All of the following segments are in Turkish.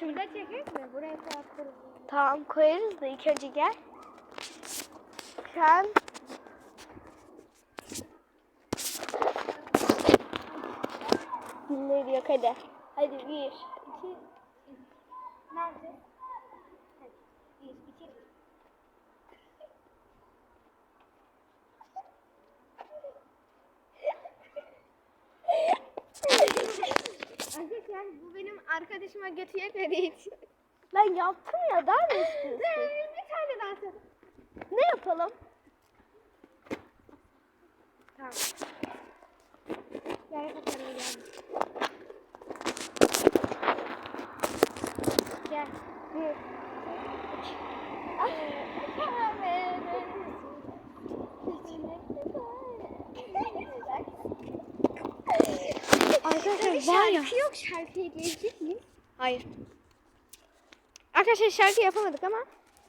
Şurada çekek mi? Buraya koyarız. Tamam koyarız da ilk önce gel. Sen Dinleri yok hadi. Hadi bir, iki, Nerede? Bir, iki. Arkadaşlar bu arkadaşıma götü yetmediği için. Ben yaptım ya daha ne istiyorsun? bir tane daha atalım. ne yapalım? Tamam. Gel bakalım gel. Gel. Bir, Arkadaşlar var ya. yok şarkı ekleyecek miyiz? Hayır. Arkadaşlar şarkı yapamadık ama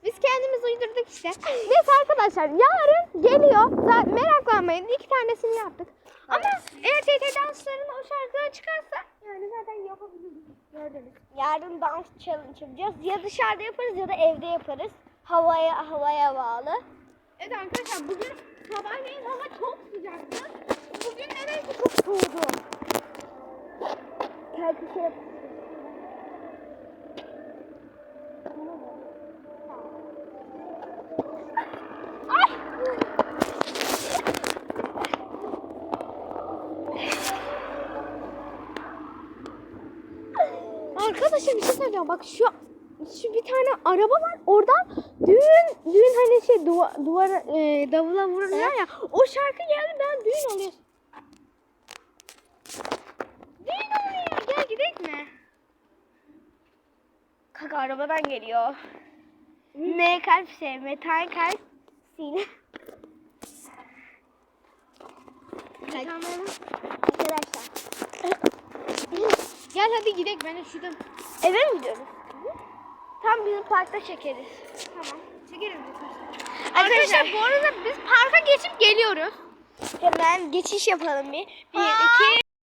biz kendimiz uydurduk işte. Neyse arkadaşlar yarın geliyor. Zaten meraklanmayın iki tanesini yaptık. Ama eğer TT danslarında o şarkılar çıkarsa yani zaten yapabiliriz. Gördünüz. Yarın dans challenge yapacağız. Ya dışarıda yaparız ya da evde yaparız. Havaya havaya bağlı. Evet arkadaşlar bugün sabahleyin hava çok sıcaktı. Bugün nedense çok soğudu. Belki şey Arkadaşlar bir şey söyleyeceğim. Bak şu şu bir tane araba var. Oradan düğün düğün hani şey duva, duvara e, davula vuruluyor ya. O şarkı geldi ben düğün oluyor. Düğün oluyor. Gel gidelim mi? Kaka arabadan geliyor. M kalp S, metal kalp sine. Arkadaşlar. Gel hadi gidelim. Ben şuradan. Eve mi gidiyoruz? Tam bizim parkta çekeriz. Tamam. Çekelim. Arkadaşlar, Arkadaşlar bu arada biz parka geçip geliyoruz. Hemen geçiş yapalım bir. Bir, iki.